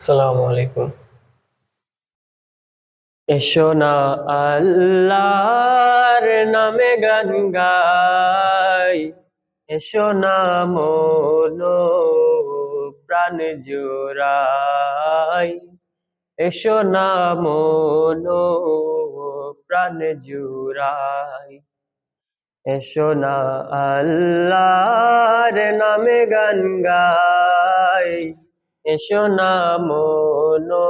আসসালামু আলাইকুম। এসো না আল্লাহর নামে গান গাই। এসো না মনো প্রাণ জোড়াই। এসো না মনো প্রাণ জোড়াই। এসো না আল্লাহর নামে গান গাই। এসো না মনো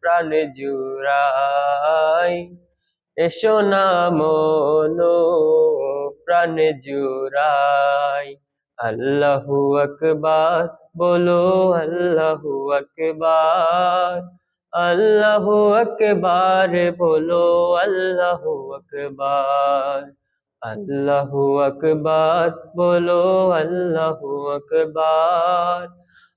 প্রাণ জুড়াই। এসো না মনো প্রাণ জুড়াই। আল্লাহু আকবার, বলো আল্লাহু আকবার। আল্লাহু আকবার, বলো আল্লাহু আকবার। আল্লাহু আকবার, বলো আল্লাহু আকবার।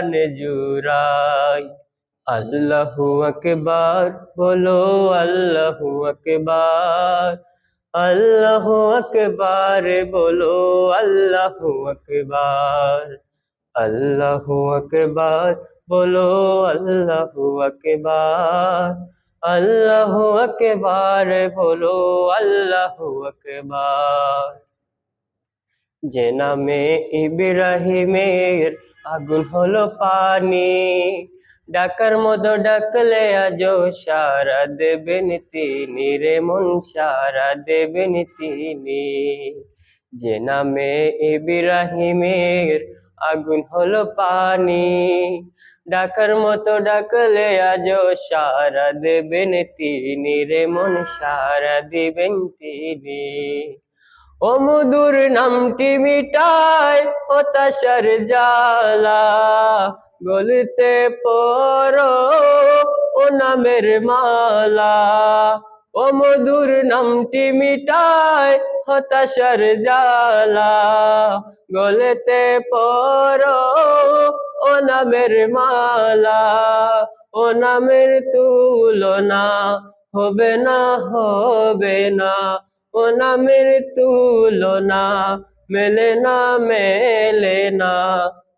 প্রাণ জুড়াই। আল্লাহু আকবার, বলো আল্লাহু আকবার। আল্লাহু আকবার, বলো আল্লাহু আকবার। আল্লাহু আকবার, বলো আল্লাহু আকবার। আল্লাহু আকবার, বলো আল্লাহু আকবার। যে নামে ইব্রাহিমের আগুন হলো পানি। ডাকার মতো ডাকলে আজ সারা দেবেন তিনি রে মন, সারা দেবেন তিনি। যে নামে ইব্রাহিমের আগুন হলো পানি। ডাকার মতো ডাকলে আজ সারা দেবেন তিনি রে মন, সারা দেবেন তিনি। ও মধুর নামটি মিটায় হতাশার জালা গলিতে পড়ো ও নামের মালা। ও মধুর নামটি মিটায় হতাশার জালা গলেতে পড়ো ও নামের মালা। ও নামের তুলনা হবে না হবে না ও নামের তুলনা মেলে না মেলে না,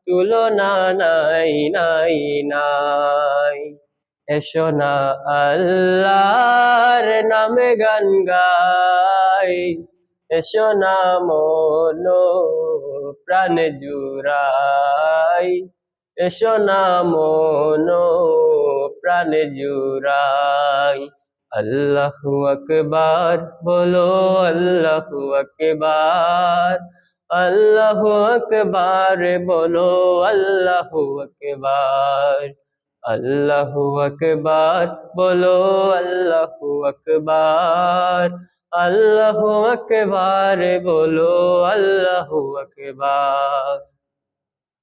তুলনা নাই নাই নাই। এসো না আল্লাহর নামে গান গাই, এসো না মনো প্রাণ জুড়াই, এসো না মনো প্রাণ জুড়াই। আল্লাহু আকবার বলো আল্লাহু আকবার আল্লাহু আকবার বলো আল্লাহু আকবার আল্লাহু আকবার বলো আল্লাহু আকবার আল্লাহু আকবার বলো আল্লাহু আকবার